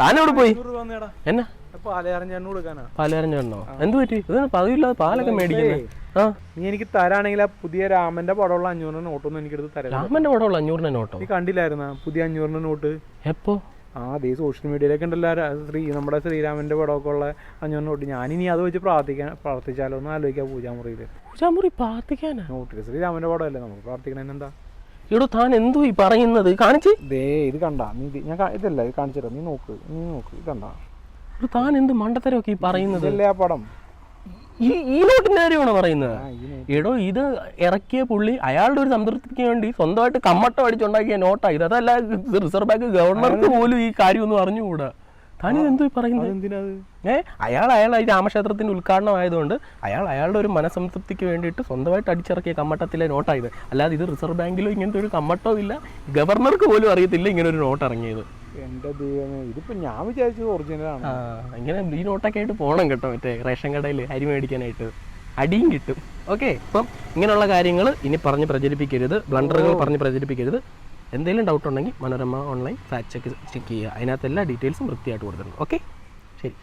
താനെവിടെ പോയി? എന്നാ? എന്ത് പറ്റി? ഇത് പതിവില്ലാതെ പാലൊക്കെ മേടിക്കുന്നത് ആ. നീ എനിക്ക് തരാണെങ്കിൽ ആ പുതിയ രാമന്റെ പടമുള്ള അഞ്ഞൂറിന് നോട്ടൊന്നും എനിക്ക് എടുത്ത് തരാം രാമന്റെ പടമുള്ള അഞ്ഞൂറിന്റെ നോട്ടോ? നീ കണ്ടില്ലായിരുന്ന? പുതിയ അഞ്ഞൂറിന്റെ നോട്ട്? എപ്പോ? ആ അതേ സോഷ്യൽ മീഡിയയിലൊക്കെ ഉണ്ടല്ലോ ശ്രീ നമ്മുടെ ശ്രീരാമന്റെ പടമൊക്കെ ഉള്ള അഞ്ഞൂറ് നോട്ട്. ഞാനിനി അത് വെച്ച് പ്രാർത്ഥിക്കാൻ പ്രാർത്ഥിച്ചാലോ? എന്ന് ആലോചിക്കാം പൂജാമുറിയിൽ പൂജാമുറി പ്രാർത്ഥിക്കാനാ? നോട്ടിൽ ശ്രീരാമന്റെ പടമല്ലേ? നമുക്ക് പ്രാർത്ഥിക്കണേന് എന്താ എടോ താൻ എന്തോ ഈ പറയുന്നത്? കാണിച്ച്. ദേ ഇത് കണ്ട. നീ ഇത് ഞാൻ കാ- ഇതല്ല ഇത് കാണിച്ചു തരാം. നീ നോക്ക് നീ നോക്ക് ഇത് കണ്ട. എടോ താൻ എന്ത് മണ്ടത്തരമൊക്കെ ഈ പറയുന്നത്? ഇതല്ലേ ആ പടം? ഈ ഈ നോട്ടിന്റെ കാര്യമാണോ പറയുന്നത്? ആ ഈ നോട്ട്. എടോ ഇത് ഇറക്കിയ പുള്ളി അയാളുടെ ഒരു സംതൃപ്തിക്ക് വേണ്ടി സ്വന്തമായിട്ട് കമ്മട്ടം അടിച്ചുണ്ടാക്കിയ നോട്ടാ. ഇത് അതല്ല ഇത് റിസർവ് ബാങ്ക് ഗവർണർക്ക് പോലും ഈ കാര്യം ഒന്നും അറിഞ്ഞുകൂടാ. താൻ എന്തോ പറയുന്നത്? അതെന്തിനാ അത്? ഏ? അയാൾ അയാൾ ഈ രാമക്ഷേത്രത്തിന്റെ ഉദ്ഘാടനം ആയതുകൊണ്ട് അയാൾ അയാളുടെ ഒരു മനസംതൃപ്തിക്ക് വേണ്ടിയിട്ട് സ്വന്തമായിട്ട് അടിച്ചിറക്കിയ കമ്മട്ടത്തിലെ നോട്ടായത് അല്ലാതെ ഇത് റിസർവ് ബാങ്കിലോ ഇങ്ങനത്തെ ഒരു കമ്മട്ടോ ഇല്ല. ഗവർണർക്ക് പോലും അറിയത്തില്ല ഇങ്ങനെ ഒരു നോട്ട് ഇറങ്ങിയത്. എന്റെ ദൈവമേ ഇതിപ്പോ ഞാൻ വിചാരിച്ചത് ഒറിജിനലാണ് ഇങ്ങനെ ഈ നോട്ടൊക്കെ ആയിട്ട് പോകണം കേട്ടോ മറ്റേ റേഷൻ കടയിൽ അരി മേടിക്കാനായിട്ട്. അടിയും കിട്ടും. ഓക്കെ അപ്പം ഇങ്ങനെയുള്ള കാര്യങ്ങൾ ഇനി പറഞ്ഞ് പ്രചരിപ്പിക്കരുത്. ബ്ലണ്ടറുകൾ പറഞ്ഞ് പ്രചരിപ്പിക്കരുത്. എന്തെങ്കിലും ഡൗട്ട് ഉണ്ടെങ്കിൽ Manorama online fact check check ചെയ്യുക. അതിനകത്ത് എല്ലാ ഡീറ്റെയിൽസും വൃത്തിയായിട്ട് കൊടുത്തിട്ടുണ്ട്. ഓക്കെ ശരി.